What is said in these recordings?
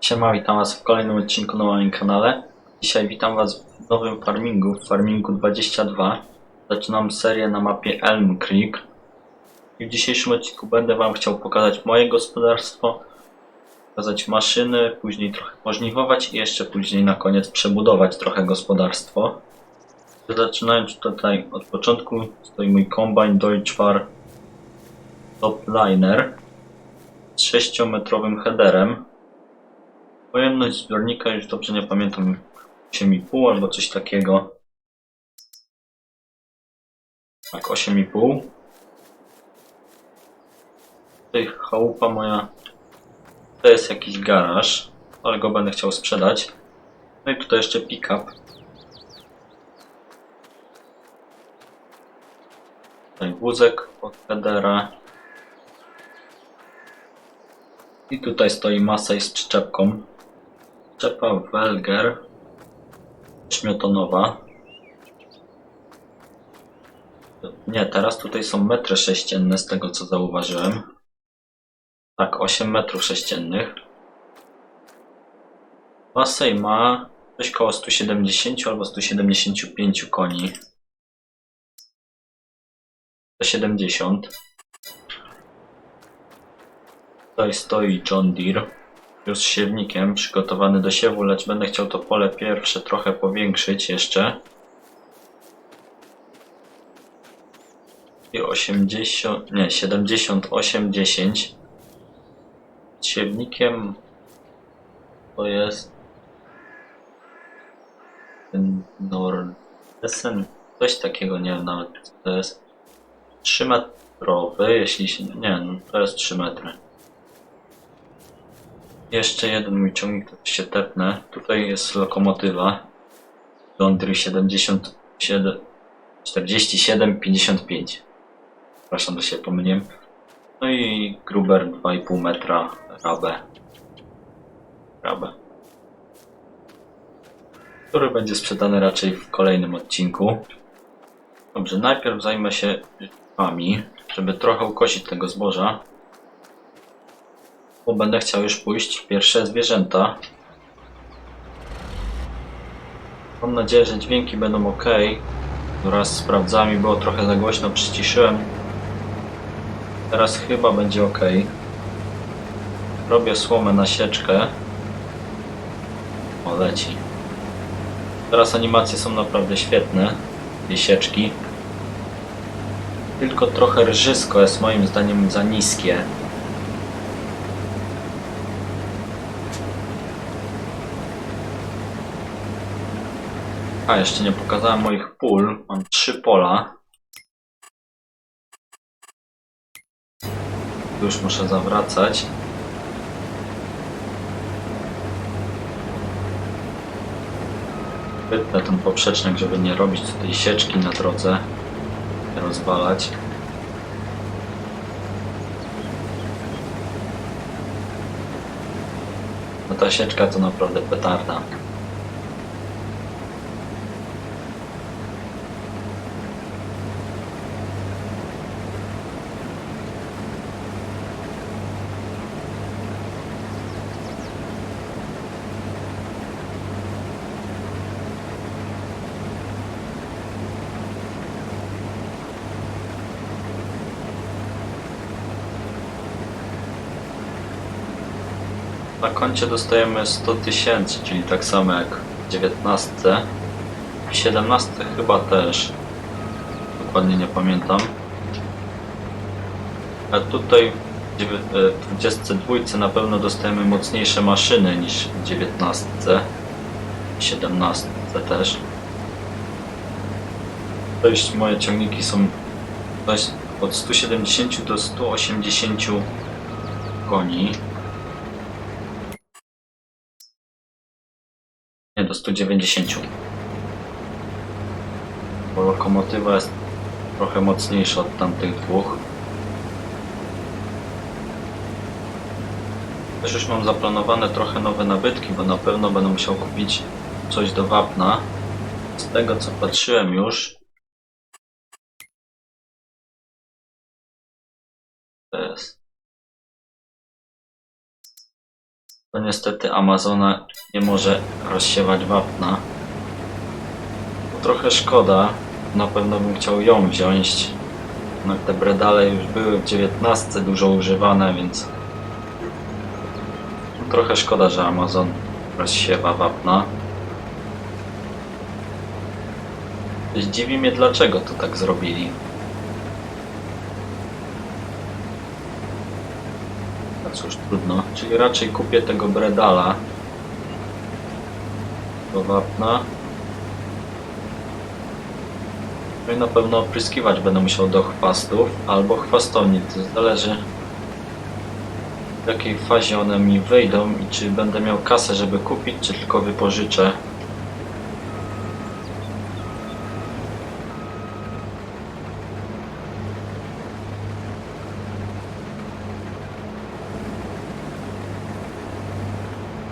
Siema, witam was w kolejnym odcinku na moim kanale. Dzisiaj witam was w nowym farmingu, w farmingu 22. Zaczynam serię na mapie Elm Creek. I w dzisiejszym odcinku będę wam chciał pokazać moje gospodarstwo, pokazać maszyny, później trochę pożniwować i jeszcze później na koniec przebudować trochę gospodarstwo. Zaczynając tutaj od początku stoi mój kombajn Deutschfar Topliner z 6-metrowym headerem. Pojemność zbiornika już dobrze nie pamiętam 8,5 albo coś takiego. Tak, 8,5. Tutaj chałupa moja to jest jakiś garaż, ale go będę chciał sprzedać. No i tutaj jeszcze pick-up. Tutaj wózek od headera. I tutaj stoi Masej z przyczepką. Przyczepa Welger. Śmiotonowa. Nie, teraz tutaj są metry sześcienne z tego co zauważyłem. Tak, 8 metrów sześciennych. Masej ma coś koło 170 albo 175 koni. 170. Tutaj stoi John Deere już z siewnikiem przygotowany do siewu, lecz będę chciał to pole pierwsze trochę powiększyć jeszcze. I 80, nie, 78, 10. Z siewnikiem to jest Nordesen, coś takiego, nie wiem nawet to jest. 3 metrowy, jeśli się, nie, no to jest 3 metry. Jeszcze jeden mój ciągnik, to się tepnę. Tutaj jest lokomotywa. Londry 77, 47, 55. Przepraszam, że się pomyliłem. No i Gruber 2,5 metra Rabe. Rabe. Który będzie sprzedany raczej w kolejnym odcinku. Dobrze, najpierw zajmę się liczbami, żeby trochę ukosić tego zboża bo będę chciał już pójść pierwsze zwierzęta. Mam nadzieję, że dźwięki będą ok. Raz sprawdzami było trochę za głośno, przyciszyłem. Teraz chyba będzie ok. Robię słomę na sieczkę. O, leci. Teraz animacje są naprawdę świetne. Tej sieczki. Tylko trochę rżysko jest moim zdaniem za niskie. A, jeszcze nie pokazałem moich pól. Mam trzy pola. Już muszę zawracać. Wytnę ten poprzecznik, żeby nie robić tutaj sieczki na drodze. Rozwalać. No ta sieczka to naprawdę petarda. Na koncie dostajemy 100 tysięcy, czyli tak samo jak w 19. W 17 chyba też. Dokładnie nie pamiętam. A tutaj e, w 22 na pewno dostajemy mocniejsze maszyny niż w 19. W 17 też. Dość moje ciągniki są od 170 do 180 koni. Do 190. Bo lokomotywa jest trochę mocniejsza od tamtych dwóch. Też już mam zaplanowane trochę nowe nabytki, bo na pewno będę musiał kupić coś do wapna. Z tego co patrzyłem już. To niestety Amazona nie może rozsiewać wapna. Trochę szkoda. Na pewno bym chciał ją wziąć. No te bredale już były w 19 dużo używane, więc trochę szkoda, że Amazon rozsiewa wapna. Zdziwi mnie dlaczego to tak zrobili. Cóż, trudno. Czyli raczej kupię tego bredala do wapna. No i na pewno opryskiwać będę musiał do chwastów albo chwastowni. To zależy w jakiej fazie one mi wyjdą i czy będę miał kasę, żeby kupić, czy tylko wypożyczę.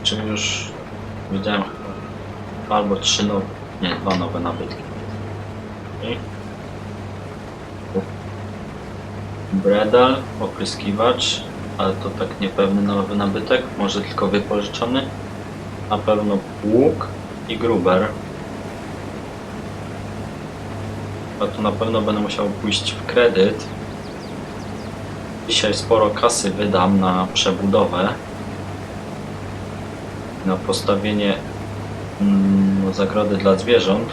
Czy już widziałem albo trzy nowe, nie, dwa nowe nabytki. I Bredal, opryskiwacz, ale to tak niepewny nowy nabytek, może tylko wypożyczony. Na pewno łuk i gruber. A tu na pewno będę musiał pójść w kredyt. Dzisiaj sporo kasy wydam na przebudowę. Na postawienie mm, zagrody dla zwierząt.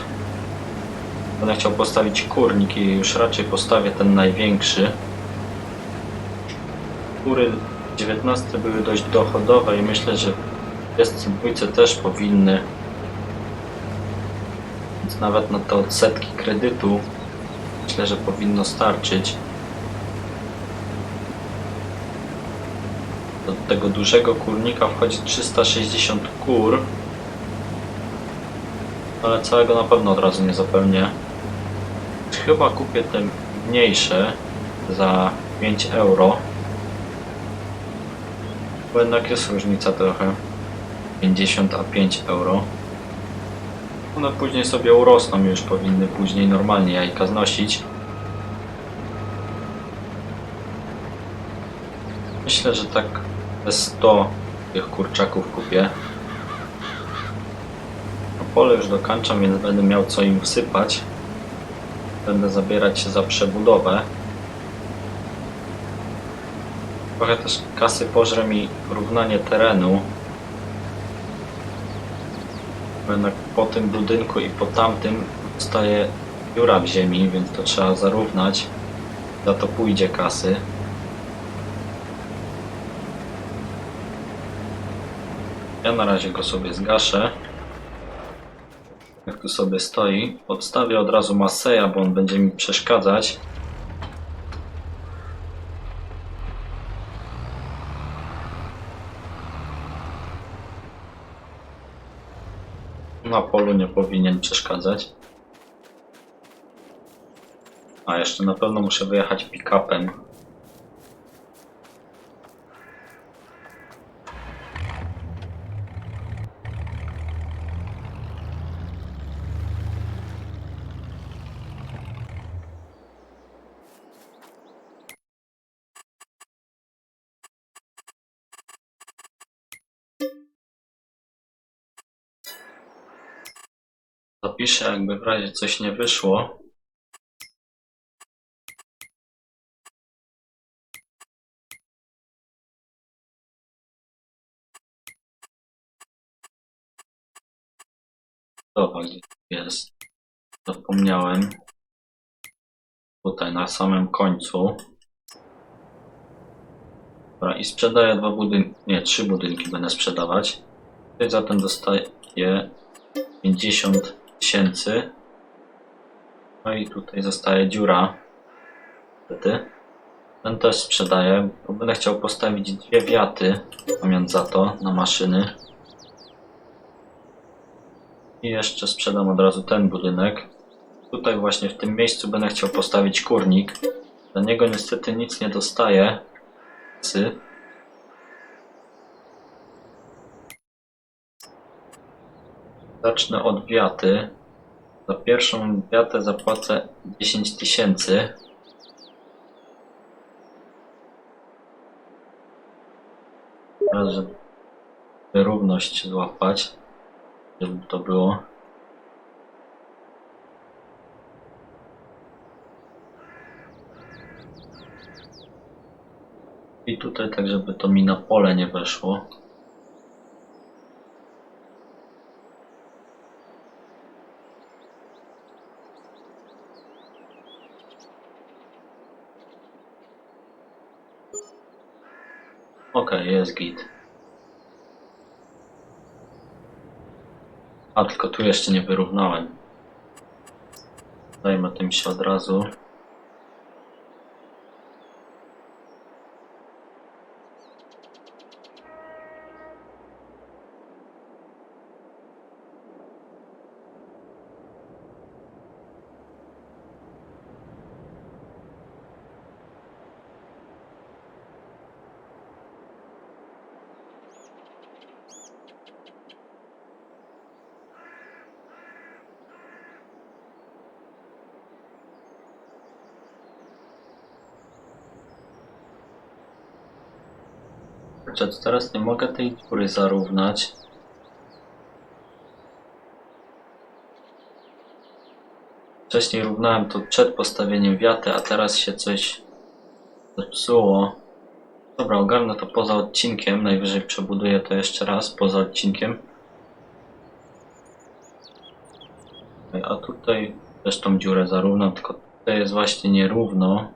Będę chciał postawić kurnik i już raczej postawię ten największy. Kury 19 były dość dochodowe i myślę, że w dwójce też powinny. Więc nawet na te odsetki kredytu myślę, że powinno starczyć. Do tego dużego kurnika wchodzi 360 kur. Ale całego na pewno od razu nie zapełnię. Chyba kupię te mniejsze za 5 euro. Bo jednak jest różnica trochę. 50 a 5 euro. One później sobie urosną już powinny później normalnie jajka znosić. Myślę, że tak 100 tych kurczaków kupię. No pole już dokańczam, więc będę miał co im wsypać. Będę zabierać się za przebudowę. Trochę też kasy pożre mi równanie terenu. Jednak po tym budynku i po tamtym zostaje dziura w ziemi, więc to trzeba zarównać. Za to pójdzie kasy. Ja na razie go sobie zgaszę. Jak tu sobie stoi. Odstawię od razu Maseja, bo on będzie mi przeszkadzać. Na polu nie powinien przeszkadzać. A jeszcze na pewno muszę wyjechać pick-upem. Zapiszę, jakby w razie coś nie wyszło. Dobra, jest? Zapomniałem. Tutaj na samym końcu. Dobra, i sprzedaję dwa budynki, nie, trzy budynki będę sprzedawać. Zatem dostaję 50 tysięcy. No i tutaj zostaje dziura. Niestety. Ten też sprzedaję, bo będę chciał postawić dwie wiaty w za to na maszyny. I jeszcze sprzedam od razu ten budynek. Tutaj właśnie w tym miejscu będę chciał postawić kurnik. Za niego niestety nic nie dostaję. Sy. Zacznę od wiaty. Za pierwszą wiatę zapłacę 10 tysięcy. Raz, że równość złapać, żeby to było. I tutaj tak, żeby to mi na pole nie weszło. Okej, jest git. A, tylko tu jeszcze nie wyrównałem. Dajmy tym się od razu. Kurczę, teraz nie mogę tej dziury zarównać. Wcześniej równałem to przed postawieniem wiaty, a teraz się coś zepsuło. Dobra, ogarnę to poza odcinkiem. Najwyżej przebuduję to jeszcze raz poza odcinkiem. A tutaj też tą dziurę zarównam, tylko tutaj jest właśnie nierówno.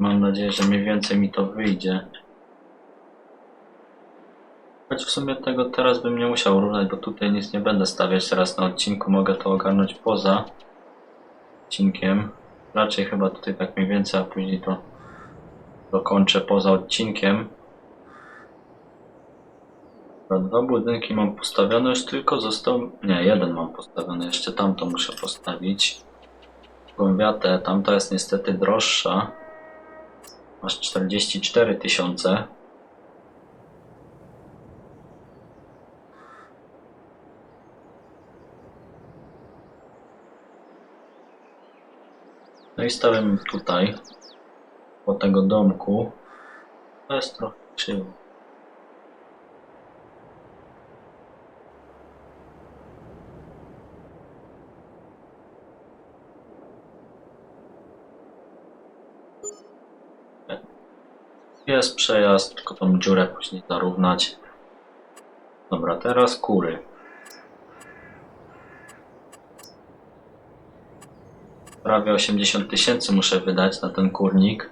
Mam nadzieję, że mniej więcej mi to wyjdzie. Choć w sumie tego teraz bym nie musiał równać, bo tutaj nic nie będę stawiać teraz na odcinku. Mogę to ogarnąć poza odcinkiem. Raczej chyba tutaj tak mniej więcej, a później to dokończę poza odcinkiem. Dwa budynki mam postawione, już tylko został... Nie, jeden mam postawiony, jeszcze tamto muszę postawić. Wiatę, tamta jest niestety droższa. Masz 44 tysiące. No i stawiam tutaj, po tego domku. To jest trochę krzywo. Jest przejazd, tylko tą dziurę później zarównać. Dobra, teraz kury. Prawie 80 tysięcy muszę wydać na ten kurnik.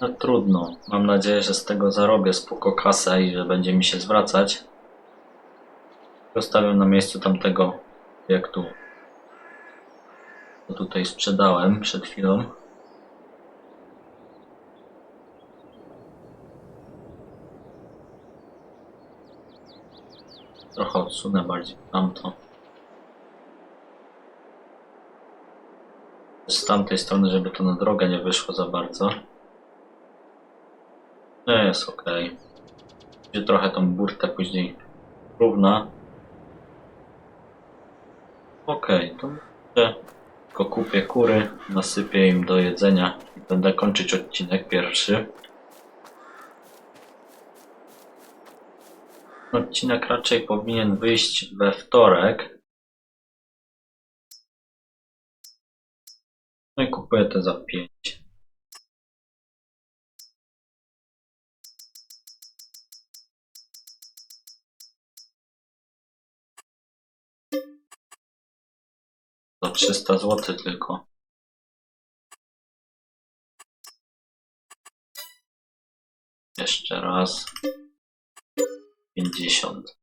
No trudno. Mam nadzieję, że z tego zarobię spoko kasę i że będzie mi się zwracać. Zostawiam na miejscu tamtego obiektu. To tutaj sprzedałem przed chwilą. Trochę odsunę bardziej tamto. Z tamtej strony, żeby to na drogę nie wyszło za bardzo. Jest ok. Będzie trochę tą burtę później równa. Ok, to tylko kupię kury, nasypię im do jedzenia i będę kończyć odcinek pierwszy. Odcinek raczej powinien wyjść we wtorek. No i kupuję te za 5. Za 300 zł tylko. Jeszcze raz. 50.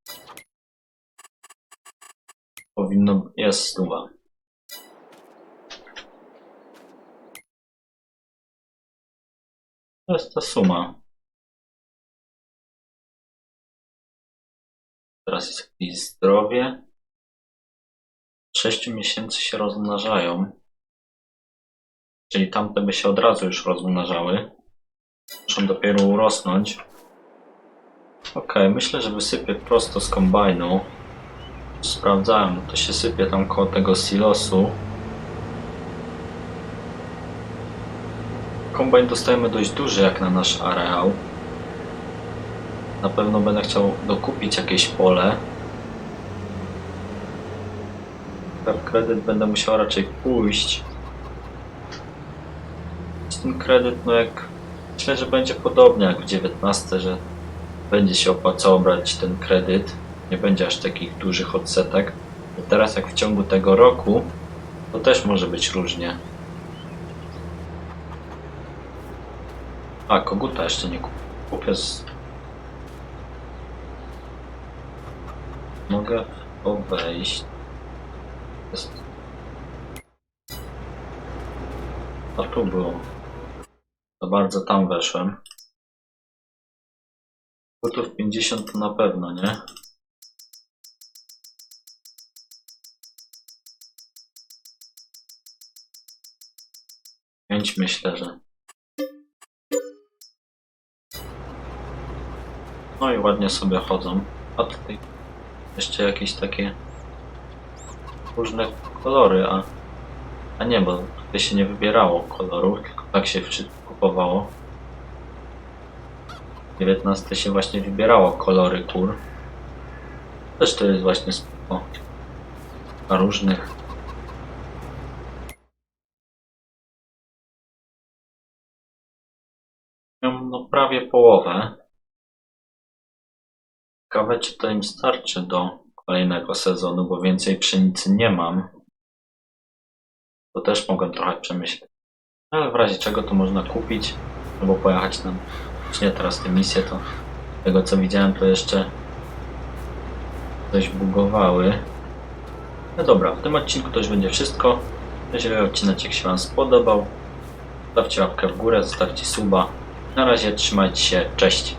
Powinno, jest stuwa. To jest ta suma. Teraz jest jakieś zdrowie. 6 miesięcy się rozmnażają. Czyli tamte by się od razu już rozmnażały. Muszą dopiero urosnąć. Ok, myślę, że wysypię prosto z kombajnu. Sprawdzałem, to się sypie tam koło tego silosu. Kombajn dostajemy dość duży jak na nasz areał. Na pewno będę chciał dokupić jakieś pole. W kredyt będę musiał raczej pójść. Ten kredyt, no jak myślę, że będzie podobnie jak w 19, że będzie się opłacało brać ten kredyt. Nie będzie aż takich dużych odsetek. I teraz jak w ciągu tego roku, to też może być różnie. A, koguta jeszcze nie kupię. Mogę w to wejść. Jest... A tu było. Za bardzo tam weszłem. Kogutów 50 to na pewno, nie? Pięć myślę, że. No i ładnie sobie chodzą. A tutaj jeszcze jakieś takie różne kolory, a, a nie, bo tutaj się nie wybierało kolorów, tylko tak się kupowało. W 19 się właśnie wybierało kolory kur. Też to jest właśnie spoko. Różnych. No prawie połowę. Ciekawe, czy to im starczy do kolejnego sezonu, bo więcej pszenicy nie mam. To też mogę trochę przemyśleć. Ale w razie czego to można kupić, albo pojechać na... Już nie teraz te misje, to tego co widziałem, to jeszcze coś bugowały. No dobra, w tym odcinku to już będzie wszystko. Jeżeli odcinek się Wam spodobał, zostawcie łapkę w górę, zostawcie suba. Na razie trzymajcie się, cześć.